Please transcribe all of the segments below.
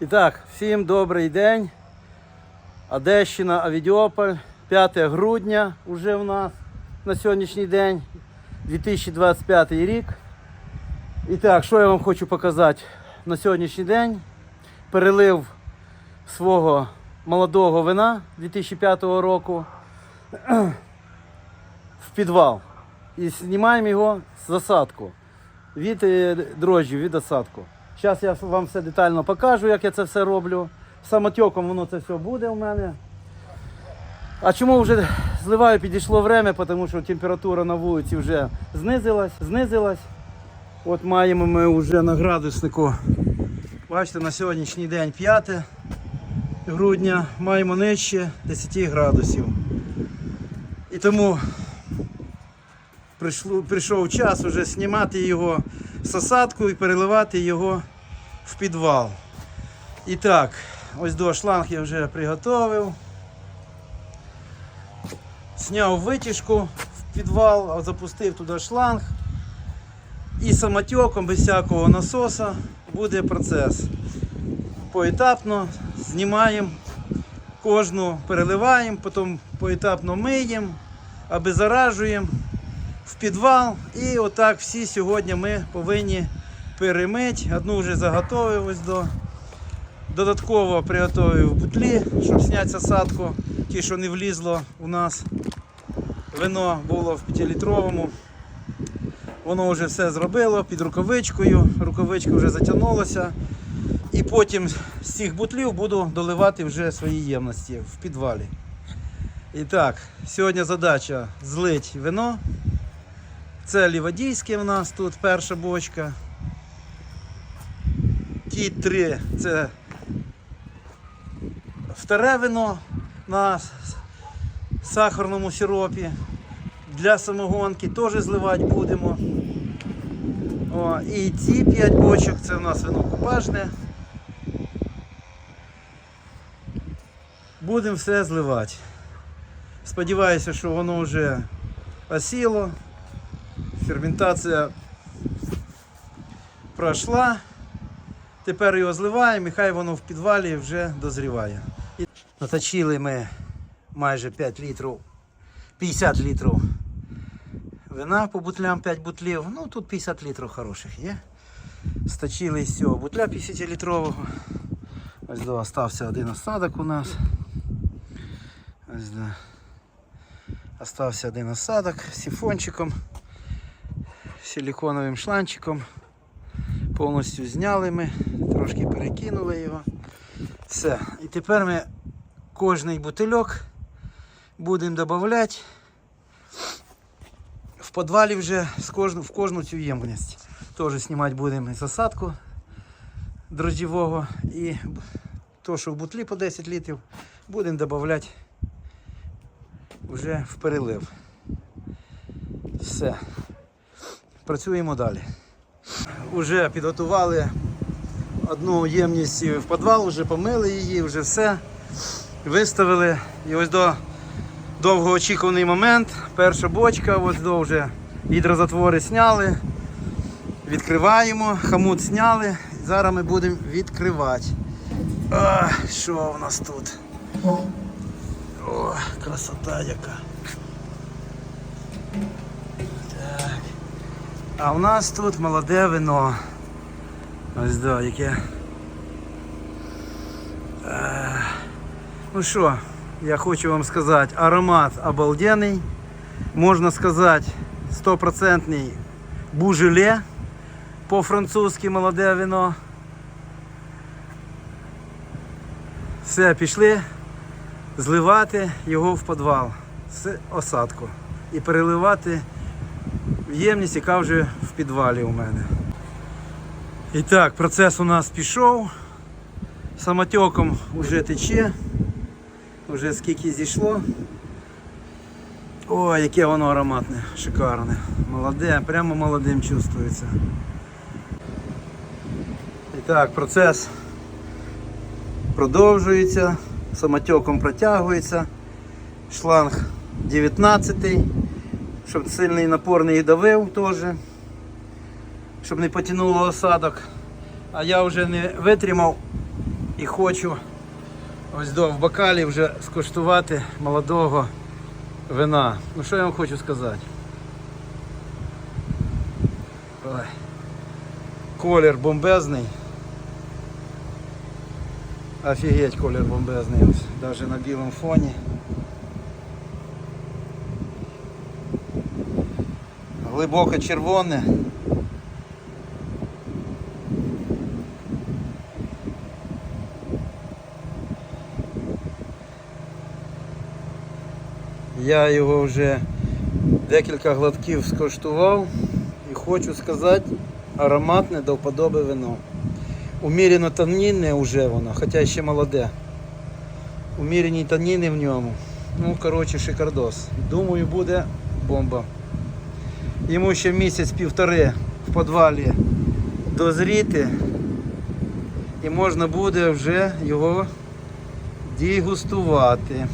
І так, всім добрий день. Одещина, Авідіополь, 5 грудня вже в нас на сьогоднішній день, 2025 рік. І так, що я вам хочу показати на сьогоднішній день? Перелив свого молодого вина 2005 року в підвал. І знімаємо його з засадку від е, дрожжів, від осадку. Зараз я вам все детально покажу, як я це все роблю. Самотеком воно це все буде у мене. А чому вже зливаю, підійшло время, тому що температура на вулиці вже знизилась, знизилась. От маємо ми вже на градуснику. Бачите, на сьогоднішній день 5 грудня, маємо нижче 10 градусів. І тому прийшов час вже знімати його з осадку і переливати його в підвал. І так, ось до шланг я вже приготовив. Зняв витяжку в підвал, запустив туди шланг. І самотеком, без всякого насоса, буде процес. Поетапно знімаємо кожну, переливаємо, потім поетапно миємо, обеззаражуємо в підвал. І отак всі сьогодні ми повинні перемити. Одну вже заготовив ось до. Додатково приготовив бутлі, щоб зняти засадку, ті, що не влізло у нас. Вино було в 5-літровому. Воно вже все зробило під рукавичкою, рукавичка вже затягнулася. І потім з цих бутлів буду доливати вже свої ємності в підвалі. І так, сьогодні задача злити вино. Це лівадійське в нас тут перша бочка. Ті три це вторе вино на сахарному сиропі. Для самогонки теж зливати будемо. О, і ці 5 бочок це у нас вино купажне. Будемо все зливати. Сподіваюся, що воно вже осіло. Ферментація пройшла. Тепер його зливаємо і хай воно в підвалі вже дозріває. Наточили ми майже 5 літрів, 50 літрів вина по бутлям 5 бутлів. Ну тут 50 літрів хороших є. Сточили з цього бутля 50-літрового. Ось до остався один осадок у нас. Ось до. Остався один осадок з сифончиком, силиконовим шланчиком. Повністю зняли ми, трошки перекинули його. Все. І тепер ми кожний бутильок будемо додавати в підвалі вже з кожну, в кожну цю ємність. Теж знімати будемо засадку дрожжєвого і то, що в бутлі по 10 літрів, будемо додавати вже в перелив. Все. Працюємо далі. Уже підготували одну ємність в підвал, вже помили її, вже все. Виставили. І ось до довгоочікуваний момент. Перша бочка, ось до вже гідрозатвори зняли. Відкриваємо, хамут зняли. Зараз ми будемо відкривати. А, що у нас тут? О, красота яка. А у нас тут молоде вино. Ось да, яке. Е, Ну що, я хочу вам сказати, аромат обалденний. Можна сказати, стопроцентний бужеле по-французьки молоде вино. Все, пішли зливати його в підвал з осадку і переливати в ємність, яка вже в підвалі у мене. І так, процес у нас пішов. Самотеком вже тече. Вже скільки зійшло. Ой, яке воно ароматне, шикарне. Молоде, прямо молодим чувствується. І так, процес продовжується, самотеком протягується. Шланг 19, щоб сильний напор не давив теж, щоб не потягнуло осадок. А я вже не витримав І хочу ось до в бокалі вже скуштувати молодого вина. Ну що я вам хочу сказати? Ой. Колір бомбезний. Офігеть колір бомбезний, навіть на білому фоні. Глибоко червоне. Я його вже декілька глотків скоштував і хочу сказати, ароматне до вподоби вино. Умірено танінне вже воно, хоча ще молоде. Умірені таніни в ньому. Ну, коротше, шикардос. Думаю, буде бомба. Йому ще місяць-півтори в підвалі дозріти. І можна буде вже його дегустувати.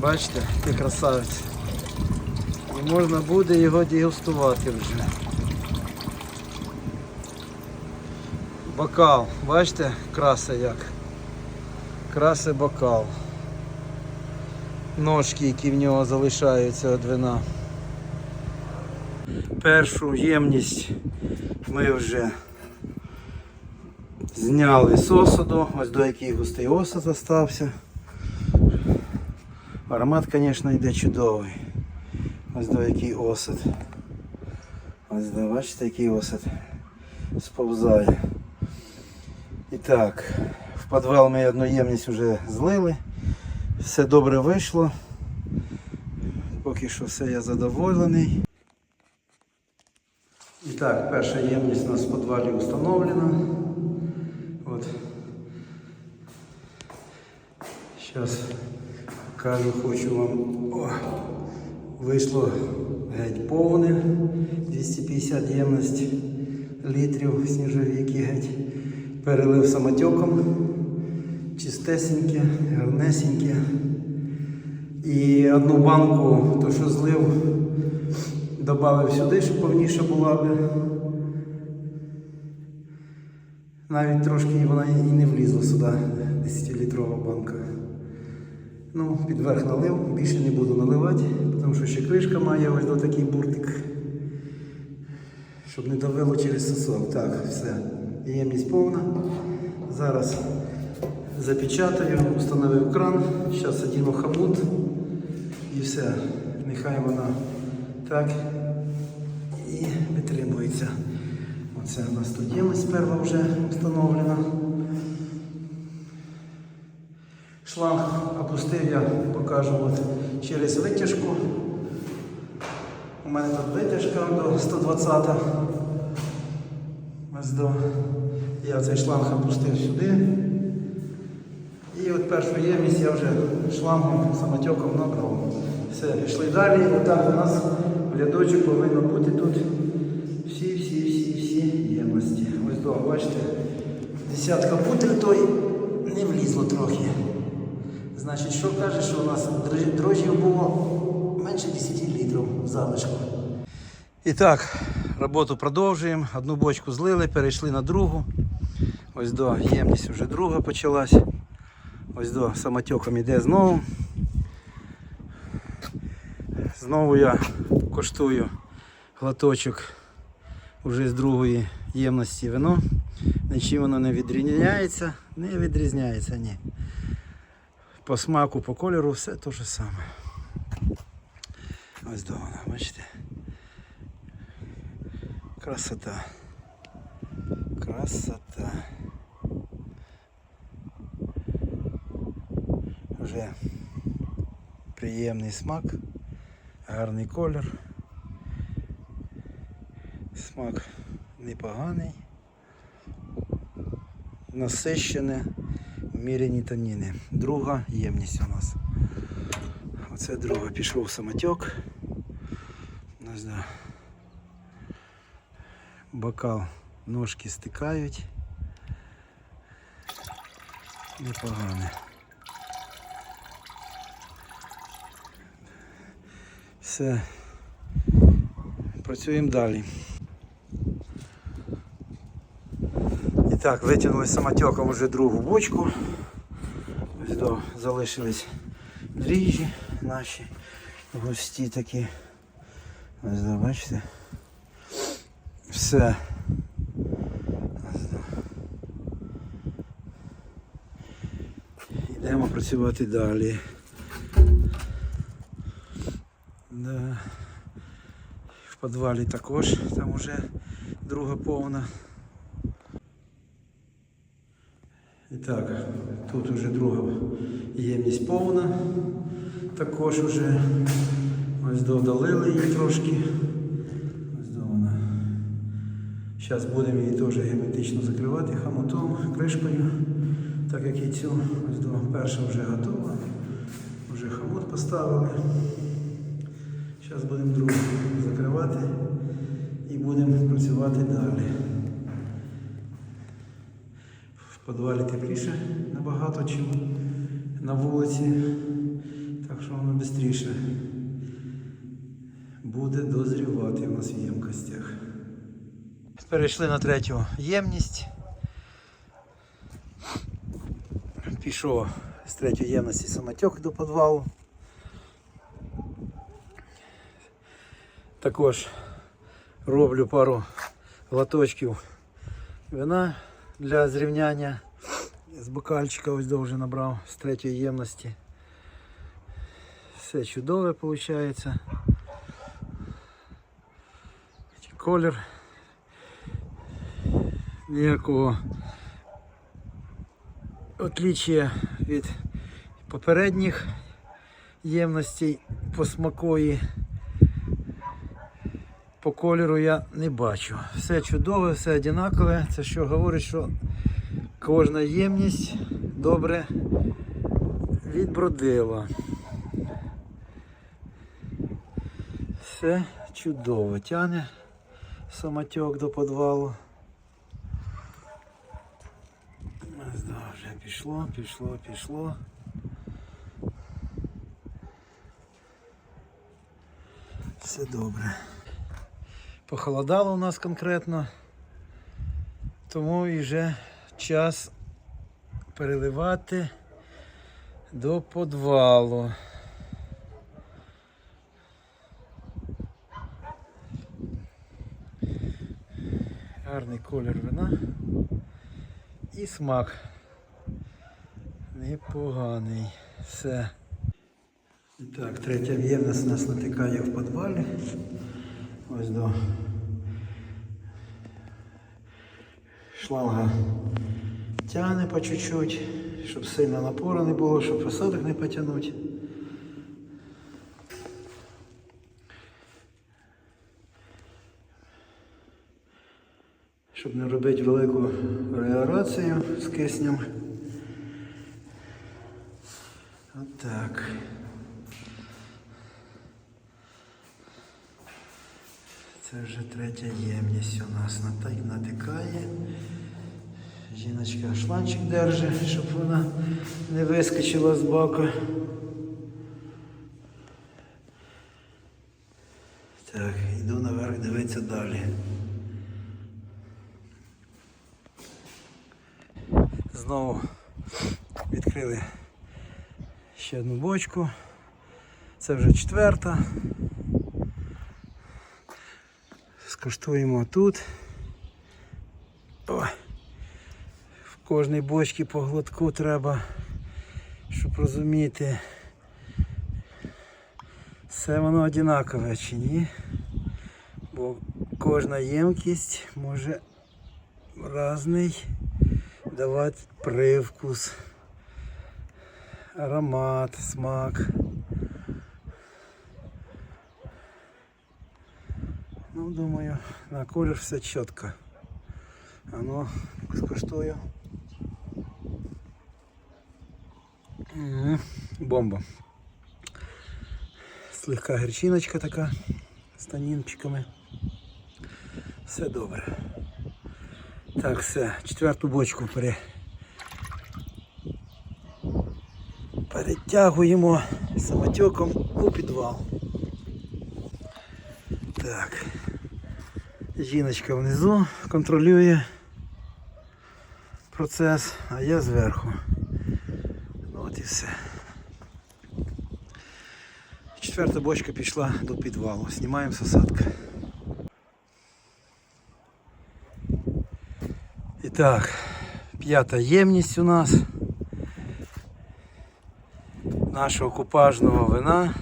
Бачите, який красавець. І можна буде його дегустувати вже. Бокал, бачите, краса як. Красе бокал. Ножки, які в нього залишаються від вина. Першу ємність ми вже зняли з осаду, ось до який густий осад залишився. Аромат, звісно, йде чудовий. Ось до який осад. Ось до, бачите, який осад сповзає. І так, в підвал ми одну ємність вже злили. Все добре вийшло. Поки що все я задоволений. І так, перша ємність у нас в підвалі встановлена. От. Зараз покажу, хочу вам. О, вийшло геть повне. 250 ємність літрів сніжовіки геть. Перелив самотеком. Чистесеньке, гарнесеньке. І одну банку, то що злив, додав сюди, щоб повніше була би. Навіть трошки вона і не влізла сюди, 10-літрова банка. Ну, під верх налив, більше не буду наливати, тому що ще кришка має ось до такий буртик. Щоб не давило через сосок. Так, все. Ємність повна. Зараз запечатаю, встановив кран, зараз одіну хомут і все. Нехай вона так і витримується. Оце у нас тут ємність перша вже встановлена. Шланг опустив, я покажу от через витяжку. У мене тут витяжка до 120. Ось до. Я цей шланг опустив сюди. От першу ємність я вже шлангом, самотеком набрав. Все, пішли далі. І так у нас в рядочок повинно бути тут всі-всі-всі-всі ємності. Ось до, бачите, десятка бутиль той не влізло трохи. Значить, що каже, що у нас дрож- дрожжів було менше 10 літрів в залишку. І так, роботу продовжуємо. Одну бочку злили, перейшли на другу. Ось до ємність вже друга почалась. Ось до самотеком іде знову. Знову я коштую глоточок вже з другої ємності вино. Нічим воно не відрізняється, не відрізняється, ні. По смаку, по кольору все те ж саме. Ось до вона, бачите. Красота. Красота. Вже приємний смак, гарний колір. Смак непоганий. Насищене, вміряні таніни. Друга ємність у нас. Оце друга. Пішов да. Бокал ножки стикають. Непогане. Все. Працюємо далі. І Так, витягнули самотеком вже другу бочку. Ось до, залишились дріжджі наші густі такі. Ось до, бачите. Все. Йдемо працювати далі. В також, там уже друга повна. І так, тут вже друга ємність повна. Також вже ось додалили її трошки. Ось до вона. Зараз будемо її теж герметично закривати хомутом, кришкою, так як і цю. Ось до перша вже готова. Вже хомут поставили. Зараз будемо другу закривати і будемо працювати далі. В підвалі тепліше набагато, ніж на вулиці, так що воно швидше буде дозрівати у нас в ємкостях. Перейшли на третю ємність. Пішов з третьої ємності самотек до підвалу. Також роблю пару глоточків вина для зрівняння. З бокальчика ось до вже набрав з третьої ємності. Все чудове виходить. Колір. Ніякого отличия від попередніх ємностей по смакові по кольору я не бачу. Все чудове, все однакове. Це що говорить, що кожна ємність добре відбродила. Все чудово. Тяне самотек до підвалу. Да, вже пішло, пішло, пішло. Все добре. Похолодало у нас конкретно, тому і вже час переливати до підвалу. Гарний колір вина і смак. Непоганий. Все. Так, третя ємність нас натикає в підвалі. Ось до шланга тягне по чуть-чуть, щоб сильно напору не було, щоб посадок не потягнути. Щоб не робити велику реорацію з киснем. Отак. Це вже третя ємність у нас натикає. Жіночка шланчик держить, щоб вона не вискочила з боку. Так, йду наверх дивитися далі. Знову відкрили ще одну бочку. Це вже четверта. Скуштуємо тут. Ой. В кожній бочці по глотку треба, щоб розуміти, все воно однакове чи ні. Бо кожна ємкість може різний давати привкус, аромат, смак. Ну, думаю, на колір все чітко. А ну, скуштую. М, Бомба. Слегка гірчиночка така з танінчиками. Все добре. Так, все, четверту бочку пере... перетягуємо самотеком у підвал. Так. Жіночка внизу контролює. процес, а я зверху. От і все. Четверта бочка пішла до підвалу. Знімаємо сосадки. І так, п'ята ємність у нас нашого купажного вина.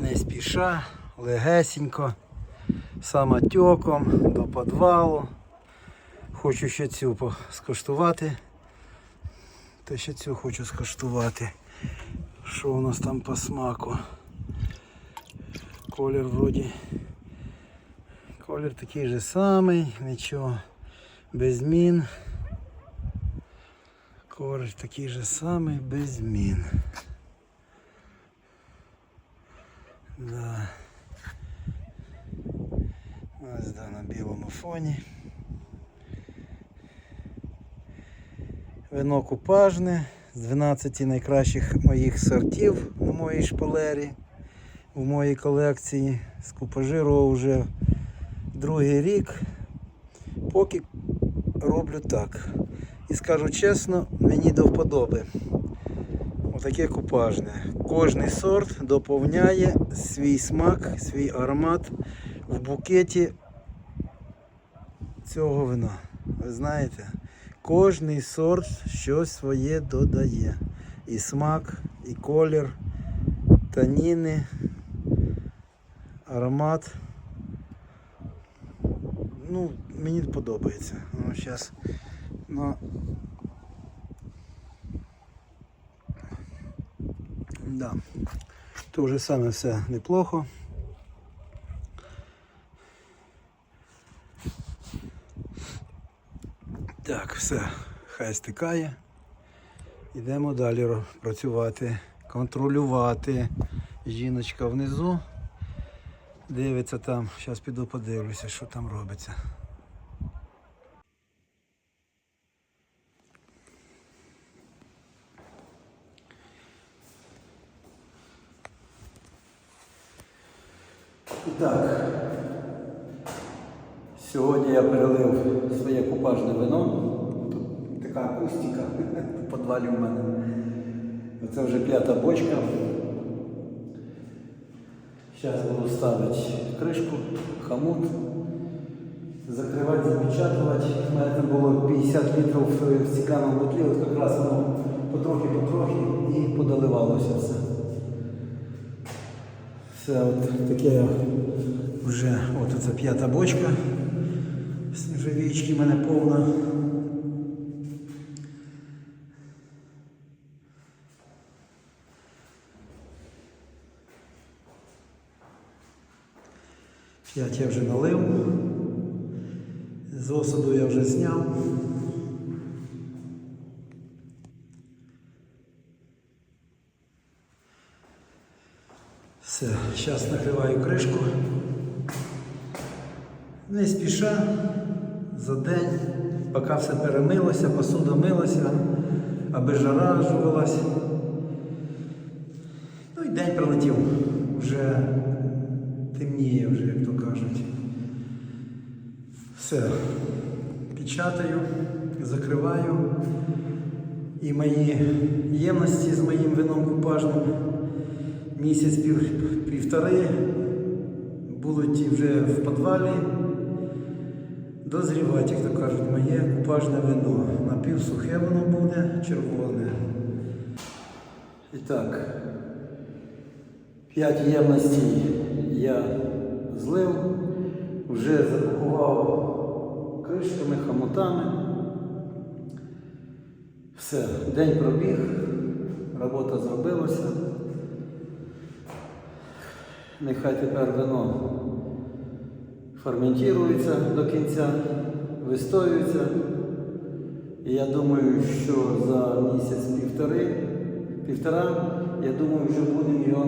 Не спіша, легесенько, самотьоком до підвалу. Хочу ще цю скуштувати. Та ще цю хочу скуштувати. Що у нас там по смаку? Колір вроді. Колір такий же самий, нічого, без змін. Колір такий же самий, без змін. Да. Ось да, на білому. Вино купажне з 12 найкращих моїх сортів на моїй шпалері в моїй колекції. З купажиру вже другий рік. Поки роблю так. І скажу чесно, мені до вподоби. Отаке купажне. Кожний сорт доповняє свій смак, свій аромат в букеті цього вина. Ви знаєте, кожний сорт щось своє додає. І смак, і колір, таніни, аромат. Ну, мені подобається. Ну, зараз. Ну, да. То вже саме все неплохо. Так, все, хай стикає. Йдемо далі працювати, контролювати. Жіночка внизу. Дивиться там, зараз піду подивлюся, що там робиться. І так, сьогодні я перелив своє купажне вино. Тут така акустика мене. Це вже п'ята бочка. Зараз буду ставити кришку, хомут, закривати, запечатувати. У мене там було 50 літрів в стеклянному бутлі, от якраз воно потрохи-потрохи і подаливалося все. Все от таке вже от це п'ята бочка. Сніжовічки в мене повна. П'ять я вже налив. З осаду я вже зняв. Все, зараз накриваю кришку. Не спіша за день, поки все перемилося, посуда милася, аби жара жувалась. Ну і день прилетів. Вже темніє, вже, як то кажуть. Все. Печатаю, закриваю. І мої ємності з моїм вином купажним місяць пів, півтори будуть вже в підвалі дозрівати, як то кажуть, моє купажне вино. Напівсухе воно буде, червоне. І так, п'ять ємностей я злив, вже запакував кришками, хомутами. Все, день пробіг, робота зробилася. Нехай тепер вино ферментується до кінця, вистоюється. І я думаю, що за місяць-півтори, півтора, я думаю, вже будемо його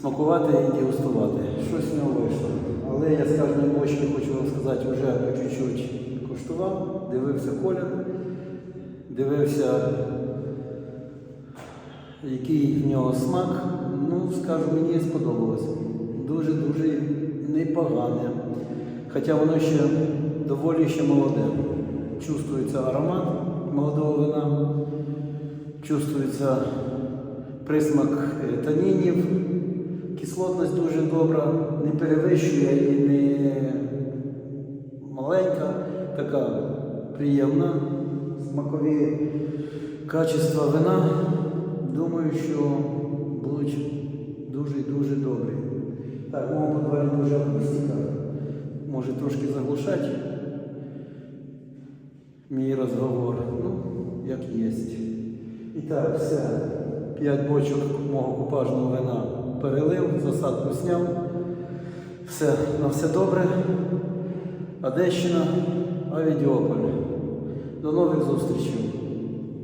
смакувати і дегустувати. Щось нього вийшло. Але я з кожної бочки хочу вам сказати, вже по чуть-чуть куштував, дивився колір, дивився, який в нього смак. Ну, скажу, мені сподобалось. Дуже-дуже непогане. Хоча воно ще доволі ще молоде. Чувствується аромат молодого вина, чувствується присмак е, танінів, кислотність дуже добра, не перевищує і не маленька, така приємна. Смакові качества вина, думаю, що будуть дуже і дуже добрі. Так, моєму подвалі дуже акустика. Може трошки заглушати мій розговор. Ну, як є. І так, все. П'ять бочок мого купажного вина перелив, засадку зняв. Все, на все добре. Одещина, Авідіополь. До нових зустрічей.